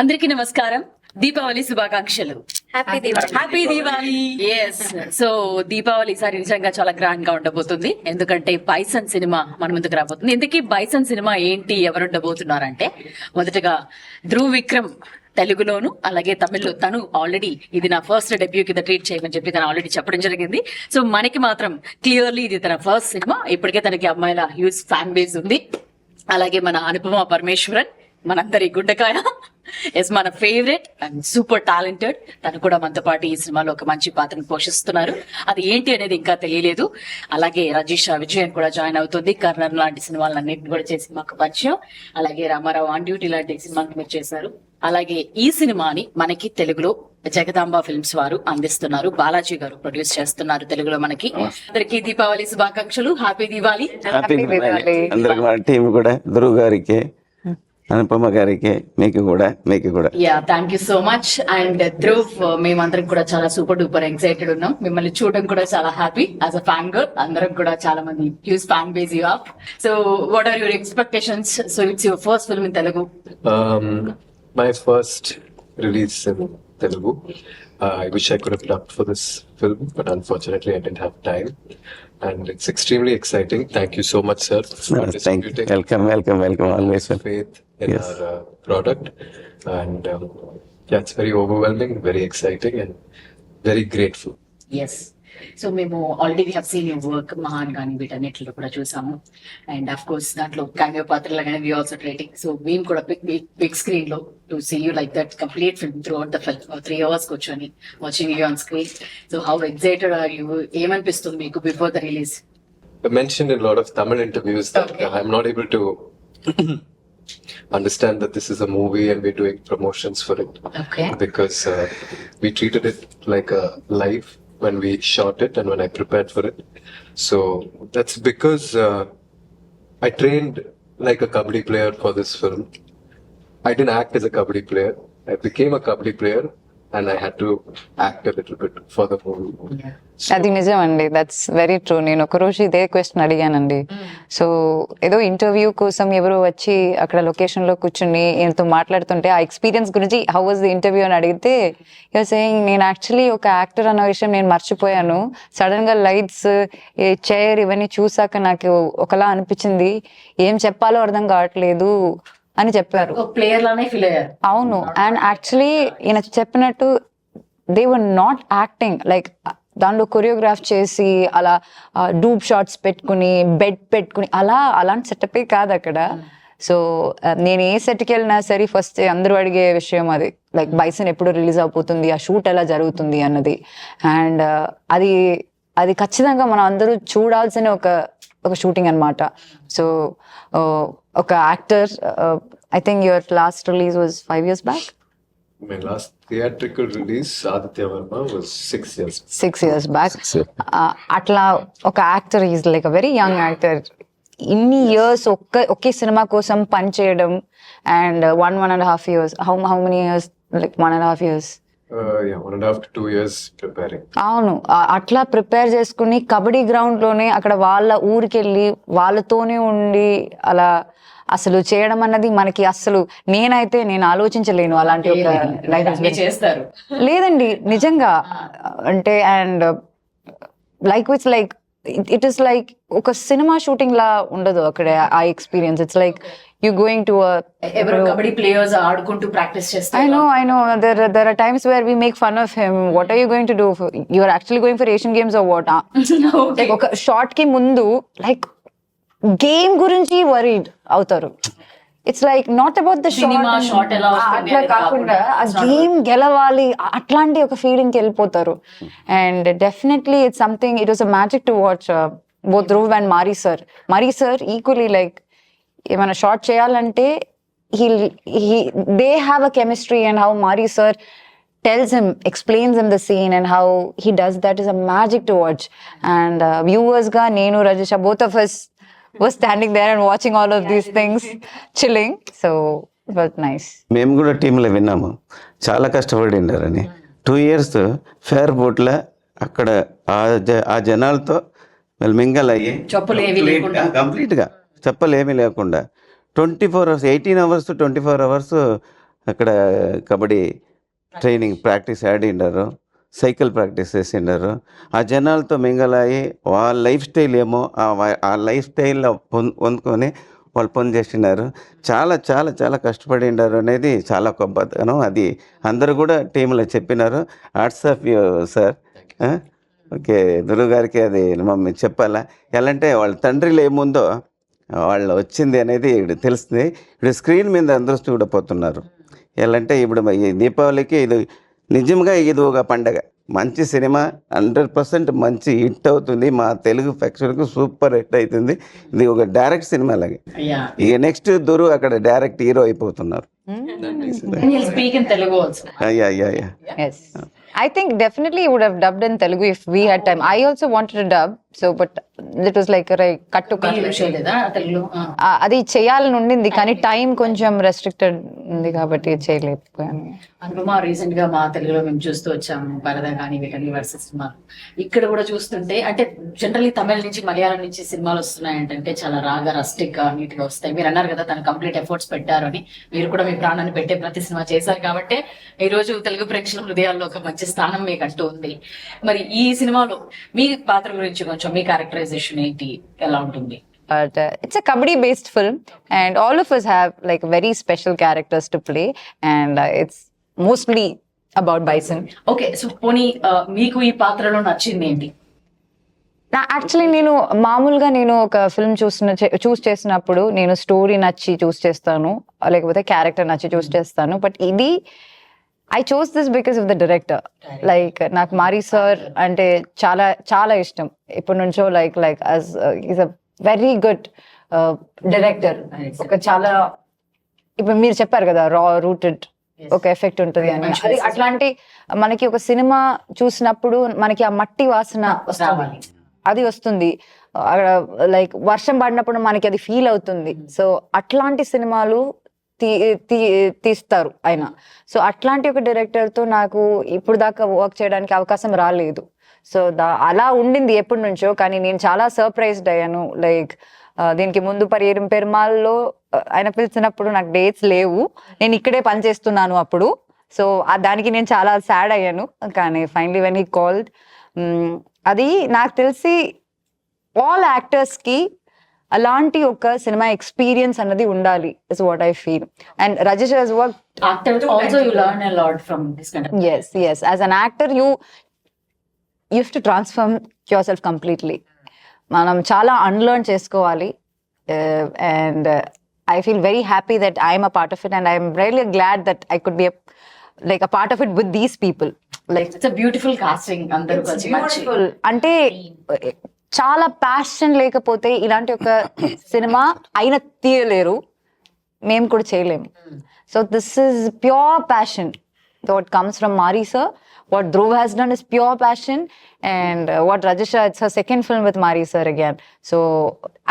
అందరికీ నమస్కారం. దీపావళి శుభాకాంక్షలు. Happy Deepavali yes so Deepavali ఈసారి నిజంగా చాలా గ్రాండ్గా ఉండబోతుంది. ఎందుకంటే బైసన్ సినిమా మన ముందుకు రాబోతుంది. ఇందుకీ బైసన్ సినిమా ఏంటి ఎవరు ఉండబోతున్నారంటే మొదటగా ధ్రువ్ విక్రమ్ తెలుగులోను అలాగే తమిళ్ళో తను ఆల్రెడీ ఇది నా ఫస్ట్ డెబ్యూ కింద ట్రీట్ చేయమని చెప్పి తను ఆల్రెడీ చెప్పడం జరిగింది. సో మనకి మాత్రం క్లియర్లీ ఇది తన ఫస్ట్ సినిమా. ఇప్పటికే తనకి అమ్మాయిల హ్యూజ్ ఫ్యాన్ బేస్ ఉంది. అలాగే మన అనుపమ పరమేశ్వరన్ మనందరి గుండెకాయ. ఎస్ మన ఫేవరెట్ అండ్ సూపర్ టాలెంటెడ్ తను కూడా మనతో పాటు ఈ సినిమాలో ఒక మంచి పాత్రను పోషిస్తున్నారు. అది ఏంటి అనేది ఇంకా తెలియలేదు. అలాగే రజీషా విజయన్ కూడా జాయిన్ అవుతుంది. కర్నర్ లాంటి సినిమాలన్నింటిని కూడా చేసి మాకు పరిచయం. అలాగే రామారావు ఆన్ డ్యూటీ లాంటి సినిమాలు మీరు చేశారు. అలాగే ఈ సినిమాని మనకి తెలుగులో జగదాంబ ఫిల్మ్స్ వారు అందిస్తున్నారు. బాలాజీ గారు ప్రొడ్యూస్ చేస్తున్నారు తెలుగులో మనకి. అందరికీ దీపావళి శుభాకాంక్షలు. హ్యాపీ దివాళీ హ్యాపీ అందరికి మన టీం కూడా. ధ్రువ్ గారికి అనుపమ గారికి మీకు కూడా మీకు కూడా. Yeah thank you so much and Dhruv మేమందరం కూడా చాలా సూపర్ డూపర్ ఎక్సైటెడ్ ఉన్నాం. మిమ్మల్ని చూడడం కూడా చాలా happy as a fan girl అందరం కూడా చాలా మంది huge fan base you of so what are your expectations so it's your first film in Telugu Um, release in Telugu. Uh, Uh, I wish I could have dubbed for this film, but unfortunately I didn't have time. And it's extremely exciting. Thank you so much, sir. For no, thank you. Welcome, welcome, welcome. Always faith in yes. our uh, product. And um, yeah, it's very overwhelming, very exciting, and very grateful. Yes. So మేము already we seen your work Mahaan కానీ వీటన్నిటిలో కూడా చూసాము and of course దాంట్లో cameo పాత్రలు కానీ we also ట్రేటింగ్ so మేము కూడా బిగ్ స్క్రీన్లో to see you like that complete film throughout the film three hours కూర్చొని watching you on screen so how excited are you ఏమనిపిస్తుంది మీకు before the release I mentioned in a lot of Tamil interviews that Okay. I'm not able to understand that this is a movie and we're doing promotions for it. Okay. Because uh, we treated it like a live when we shot it and when I prepared for it. So that's because uh, I trained like a kabaddi player for this film. I didn't act as a kabaddi player. I became a kabaddi player and I had to act a little bit for the movie. So- అది నిజం అండి that's very true నేను ఒక రోజు ఇదే question అడిగానండి. So ఏదో interview కోసం ఎవరు వచ్చి అక్కడ లొకేషన్లో కూర్చుని ఈయనతో మాట్లాడుతుంటే ఆ ఎక్స్పీరియన్స్ గురించి హౌ వాజ్ ది ఇంటర్వ్యూ అని అడిగితే యూఆర్ సేయింగ్ నేను యాక్చువల్లీ ఒక యాక్టర్ అన్న విషయం నేను మర్చిపోయాను. సడన్గా లైట్స్ చైర్ ఇవన్నీ చూసాక నాకు ఒకలా అనిపించింది. ఏం చెప్పాలో అర్థం కావట్లేదు. అని చెప్పారు. ప్లేయర్ లానే ఫీల్ అయ్యారు. అవును. అండ్ యాక్చువల్లీ ఈయన చెప్పినట్టు they were not acting like దానిలో కొరియోగ్రాఫ్ చేసి అలా డూబ్ షాట్స్ పెట్టుకుని బెడ్ పెట్టుకుని అలా అలాంటి సెటపే కాదు అక్కడ. సో నేను ఏ సెట్కి వెళ్ళినా సరే ఫస్ట్ అందరూ అడిగే విషయం అది. లైక్ బైసన్ ఎప్పుడు రిలీజ్ అయిపోతుంది ఆ షూట్ ఎలా జరుగుతుంది అన్నది. అండ్ అది అది ఖచ్చితంగా మనం అందరూ చూడాల్సిన ఒక ఒక షూటింగ్ అన్నమాట. సో ఒక actor I think your last release was five years back My last theatrical release, Aditya Verma, was six years six years back అట్లా ఒక actor is like a very young actor ఇన్ని years ఒక్క ఒకే సినిమా కోసం పని చేయడం and one one and half years how how many years like one and half years Uh. అవును. అట్లా ప్రిపేర్ చేసుకుని కబడ్డీ గ్రౌండ్లోనే అక్కడ వాళ్ళ ఊరికి వెళ్ళి వాళ్ళతోనే ఉండి అలా అసలు చేయడం అన్నది మనకి అసలు నేనైతే నేను ఆలోచించలేను అలాంటి ఒక లైఫ్ చేస్తారు. లేదండి. నిజంగా అంటే and like with like it is like ఒక సినిమా షూటింగ్ లా ఉండదు అక్కడ ఆ experience. It's like you going to ఎవరు కబడ్డీ ప్లేయర్స్ ఆడుకుంటూ ప్రాక్టీస్ చేస్తారు know, I know. There are, there are times where we make fun of him. What are you going to do? For, you are actually going for Asian Games or what? Ah, Okay. like ఒక షార్ట్కి ముందు like game గురించి worried అవుతారు it's like not about the వస్తుంది అట్లా కాకుండా ఆ game గెలవాలి అట్లాంటి ఒక ఫీలింగ్కి వెళ్ళిపోతారు and definitely it's something it was a magic to watch both Dhruv and Mari sir Mari sir equally like ఏమైనా షార్ట్ చేయాలంటే he he they have a chemistry and how Mari sir tells him explains in the scene and how he does that is a magic to watch and వ్యూవర్స్గా నేను Rajisha both of us was standing there and watching all of these things chilling so nice మేము కూడా టీంలో విన్నాము. చాలా కష్టపడి ఉండారని. Two years fair బోట్లో అక్కడ ఆ జనాలతో మింగల్ అయ్యి కంప్లీట్గా చెప్పలు ఏమీ లేకుండా twenty four hours eighteen hours twenty four hours అక్కడ కబడ్డీ ట్రైనింగ్ ప్రాక్టీస్ ఆడిండారు సైకిల్ ప్రాక్టీస్ చేసిండారు. ఆ జనాలతో మింగలాయి వాళ్ళ లైఫ్ స్టైల్ ఏమో ఆ లైఫ్ స్టైల్లో పొందు పొందుకొని వాళ్ళు పని చేసినారు చాలా చాలా చాలా కష్టపడిండారు అనేది చాలా గొప్పతనం అది అందరూ కూడా టీంలో చెప్పినారు. Arts of you sir. Okay దుర్గు గారికి అది మమ్మీ చెప్పాలా? ఎలా అంటే వాళ్ళ తండ్రిలో ఏముందో వాళ్ళు వచ్చింది అనేది ఇప్పుడు తెలుస్తుంది. ఇప్పుడు స్క్రీన్ మీద అందరూ చూడపోతున్నారు. ఎలా అంటే ఇప్పుడు దీపావళికి ఇది నిజంగా ఇది ఒక పండగ. మంచి సినిమా హండ్రెడ్ పర్సెంట్ మంచి హిట్ అవుతుంది. మా తెలుగు ఫ్యాక్షన్కు సూపర్ హిట్ అవుతుంది ఇది ఒక డైరెక్ట్ సినిమా లాగే. ఇక నెక్స్ట్ దురు అక్కడ డైరెక్ట్ హీరో అయిపోతున్నారు. స్పీక్ ఇన్ తెలుగు ఆల్సో అయ్యా అయ్యా అయ్యా. Yes. I think definitely you would have dubbed in Telugu cut to cut. చేయలేదా తెలుగులో ఆ. ఆ, అది చేయాలని ఉండింది కానీ టైం కొంచెం రెస్ట్రిక్టెడ్ ఉంది కాబట్టి చేయలేకపోయాను అనుపమ రీసెంట్గా మా తెలుగులో మేము చూస్తూ వచ్చాము భరత కానీ వీటన్ని వర్సెస్ సినిమాలు ఇక్కడ కూడా చూస్తుంటే అంటే జనరల్లీ తమిళ నుంచి మలయాళం నుంచి సినిమాలు వస్తున్నాయి అంటే చాలా రాగా రస్టిక్గా నీట్గా వస్తాయి. మీరు అన్నారు కదా తను కంప్లీట్ ఎఫర్ట్స్ పెట్టారు అని. మీరు కూడా మీ ప్రాణాన్ని పెట్టే ప్రతి సినిమా చేశారు కాబట్టి ఈ రోజు తెలుగు ప్రేక్షకుల హృదయాల్లో ఒక మంచి స్థానం మీకు అంటూ ఉంది. మరి ఈ సినిమాలో మీ పాత్ర గురించి కొంచెం మీ క్యారెక్టరైజేషన్ ఏంటి? ఎలా ఉంటుంది? But uh, it's a kabaddi based film, and all of us have like very special characters to play, and uh, it's mostly about Bison. Okay so పోనీ ఆ, మీకు ఈ పాత్రలో నచ్చింది ఏంటి? నా యాక్చువల్లీ నేను మామూలుగా నేను ఒక ఫిల్మ్ చూసిన చూస్ చేసినప్పుడు నేను స్టోరీ నచ్చి చూస్ చేస్తాను లేకపోతే క్యారెక్టర్ నచ్చి చూస్ చేస్తాను బట్ ఇది I choose this because of the director like నాకు మారీ సార్ అంటే చాలా చాలా ఇష్టం. ఇప్పటి నుంచో like like is a very good director ఒక చాలా ఇప్పుడు మీరు చెప్పారు కదా రా రూటెడ్ ఒక ఎఫెక్ట్ ఉంటుంది అని. అది అట్లాంటి మనకి ఒక సినిమా చూసినప్పుడు మనకి ఆ మట్టి వాసన అది వస్తుంది. లైక్ వర్షం పడినప్పుడు మనకి అది ఫీల్ అవుతుంది. సో అట్లాంటి సినిమాలు తీస్తారు ఆయన. సో అట్లాంటి ఒక డైరెక్టర్తో నాకు ఇప్పుడు దాకా వర్క్ చేయడానికి అవకాశం రాలేదు. సో దా అలా ఉండింది ఎప్పటి నుంచో కానీ నేను చాలా సర్ప్రైజ్డ్ అయ్యాను. లైక్ దీనికి ముందు పరియం పెరుమాల్లో ఆయన పిలిచినప్పుడు నాకు డేట్స్ లేవు. నేను ఇక్కడే పని చేస్తున్నాను అప్పుడు. సో దానికి నేను చాలా సాడ్ అయ్యాను. కానీ ఫైనలీ వెన్ ఈ కాల్డ్ అది నాకు తెలిసి ఆల్ యాక్టర్స్కి అలాంటి ఒక సినిమా ఎక్స్పీరియన్స్ అన్నది ఉండాలి is what I feel and Rajesh has work is is as an actor you you to transform yourself completely మనం చాలా అన్లర్న్ చేసుకోవాలి. And I feel very happy that I'm a part of it and I'm really glad that I could be like a part of it with these people casting. అందరూ కలిసి మంచి అంటే చాలా passion లేకపోతే ఇలాంటి ఒక సినిమా అయిన తీయలేరు. మేము కూడా చేయలేము. So this is pure passion what comes from Mari sir what Dhruv has done is pure passion and what Rajesh it's second film with Mari sir again so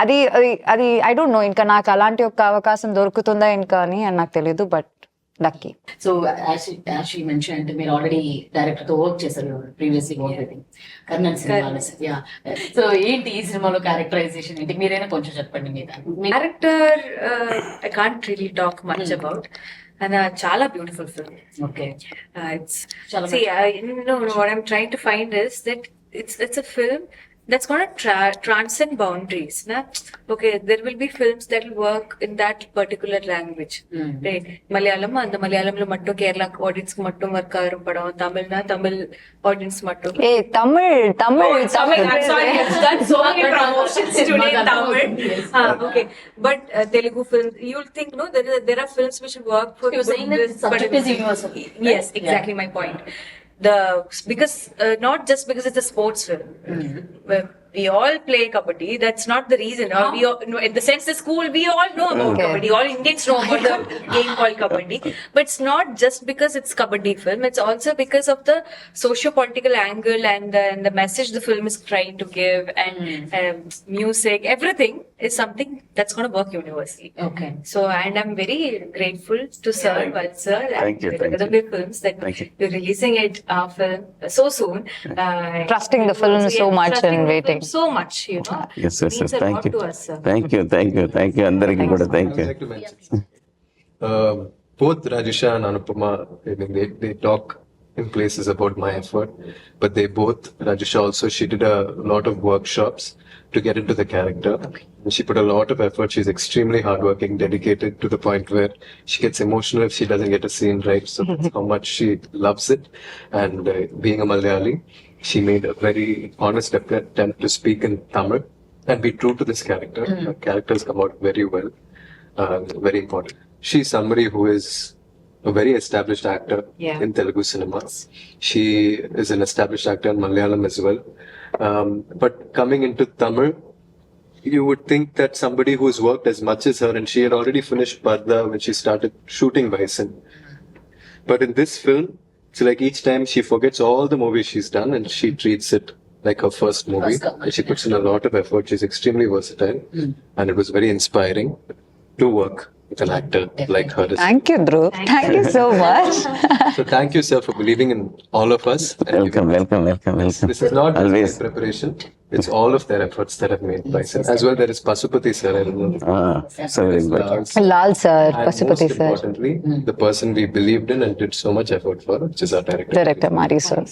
అది అది అది ఐ డోంట్ నో ఇంకా నాకు అలాంటి ఒక అవకాశం దొరుకుతుందా ఇంకా అని నాకు తెలియదు but lucky so as mention అంటే మీరు ఆల్రెడీ డైరెక్టర్తో వర్క్ చేశారు previously work Karnan cinema so ఏంటి ఈ సినిమాలో క్యారెక్టరైజేషన్ ఏంటి మీరైనా కొంచెం చెప్పండి మీద character uh, I can't really talk much about. And uh, chala beautiful film. Okay Uh, it's Chala see, I, no, no, what I'm trying to find is that it's it's a film that's going to transcend boundaries. Na? Okay, there will be films that will work in that particular language. Hmm. Right? Malayalam, and the Malayalam lo matto Kerala audience matto markar pado. Tamil na Tamil audience matto. Hey, Tamil, Tamil, oh, Tamil. Tamil. Sorry, I've done so many promotions Tamil. Ah, okay, but uh, Telugu films, you'll think, no, there, is, there are films which work for... So you're saying universal. Yes, exactly my point. The because uh, not just because it's a sports film. Well, we all play kabaddi. That's not the reason. Or we all, no, in the sense the school, we all know about Okay. kabaddi. All Indians know about the game called kabaddi. But it's not just because it's kabaddi film. It's also because of the socio-political angle and the, and the message the film is trying to give and um, music. Everything is something that's going to work universally. Okay So, and I'm very grateful to Sir, well, Sir, Thank you, and thank the other you. big films that Thank you. you're releasing it uh, film so soon. Uh, Trusting the film so much and waiting So much, you know. Yes yes means a thank lot you to us, sir. Thank you thank you thank you అందరికీ కూడా thank I you would like to mention. Um, both Rajisha and Anupama, I mean, they, they talk in places about my effort, but they both, Rajisha also, she did a lot of workshops to get into the character. And she put a lot of effort. She's extremely hardworking, dedicated to the point where she gets emotional if she doesn't get a scene right. So that's how much she loves it. And uh, being a Malayali, she made a very honest attempt to speak in Tamil and be true to this character. Her characters come out very well. Uh, very important. She's somebody who is a very established actor Yeah. in Telugu cinema. She is an established actor in Malayalam as well. Um, but coming into Tamil, you would think that somebody who's worked as much as her, and she had already finished Padda when she started shooting Bison. But in this film, it's like each time she forgets all the movies she's done and she treats it like her first movie. First and she puts in a lot of effort. She's extremely versatile. Hmm. And it was very inspiring to work with an actor like her. Thank you Dhruv thank you so much So thank you, sir, for believing in all of us. and welcome welcome welcome welcome This is not just Always. preparation. It's all of their efforts that have made Bison. As well, there is Pasupati, sir. I don't know. So very good Lal sir And Pasupathi most sir importantly, the person we believed in and did so much effort for, which is our director. Director Mari sir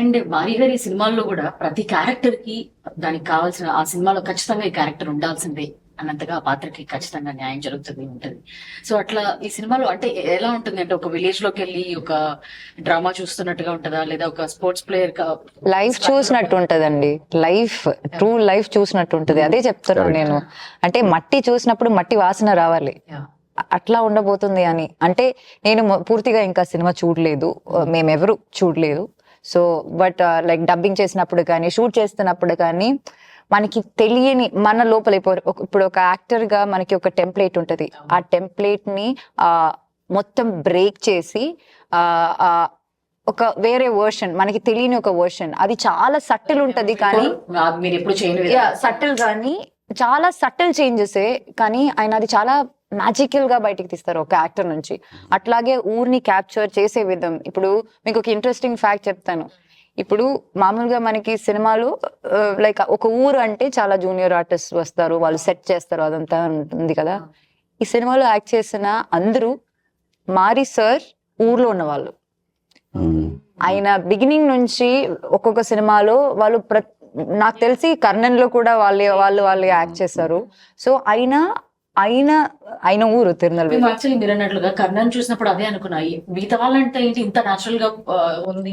and Mari గారి సినిమాల్లో కూడా ప్రతి క్యారెక్టర్కి దానికి కావాల్సిన ఆ సినిమాలో ఖచ్చితంగా ఈ క్యారెక్టర్ ఉండాల్సిందే అన్నంతగా ఆ పాత్రకి ఖచ్చితంగా న్యాయం జరుగుతుంది ఉంటుంది. సో అట్లా ఈ సినిమాలో అంటే ఎలా ఉంటుంది అంటే ఒక విలేజ్లోకి వెళ్ళి ఒక డ్రామా చూస్తున్నట్టుగా ఉంటుందా? లేదా ఒక స్పోర్ట్స్ ప్లేయర్ లైఫ్ చూసినట్టు ఉంటదండి. లైఫ్ ట్రూ లైఫ్ చూసినట్టు ఉంటది. అదే చెప్తున్నాను నేను. అంటే మట్టి చూసినప్పుడు మట్టి వాసన రావాలి. అట్లా ఉండబోతుంది అని. అంటే నేను పూర్తిగా ఇంకా సినిమా చూడలేదు. మేమెవరు చూడలేదు. సో బట్ లైక్ డబ్బింగ్ చేసినప్పుడు కానీ షూట్ చేస్తున్నప్పుడు కానీ మనకి తెలియని మన లోపల ఇప్పుడు ఒక- యాక్టర్గా మనకి ఒక టెంప్లెట్ ఉంటది. ఆ టెంప్లెట్ని ఆ మొత్తం బ్రేక్ చేసి ఒక వేరే వర్షన్ మనకి తెలియని ఒక వర్షన్ అది చాలా సటిల్ ఉంటది కానీ. సటిల్ కానీ చాలా సటిల్ చేంజెస్ కానీ ఆయన అది చాలా మ్యాజికల్గా బయటికి తీస్తారు ఒక యాక్టర్ నుంచి. అట్లాగే ఊరిని క్యాప్చర్ చేసే విధం. ఇప్పుడు మీకు ఒక ఇంట్రెస్టింగ్ ఫ్యాక్ట్ చెప్తాను. ఇప్పుడు మామూలుగా మనకి సినిమాలు లైక్ ఒక ఊరు అంటే చాలా జూనియర్ ఆర్టిస్ట్ వస్తారు వాళ్ళు సెట్ చేస్తారు అదంతా ఉంటుంది కదా. ఈ సినిమాలో యాక్ట్ చేసిన అందరూ మారి సార్ ఊర్లో ఉన్న వాళ్ళు ఆయన బిగినింగ్ నుంచి ఒక్కొక్క సినిమాలో వాళ్ళు ప్ర నాకు తెలిసి కర్ణన్లో కూడా వాళ్ళు వాళ్ళు వాళ్ళు యాక్ట్ చేశారు. సో అయినా అయిన అయిన ఊరు తిరునల్వేలి. యాక్చువల్లీ మీరు అన్నట్లుగా కర్ణన్ చూసినప్పుడు అదే అనుకున్నా. ఈ మిగతా వాళ్ళంటే ఏంటి ఇంత నాచురల్గా ఉంది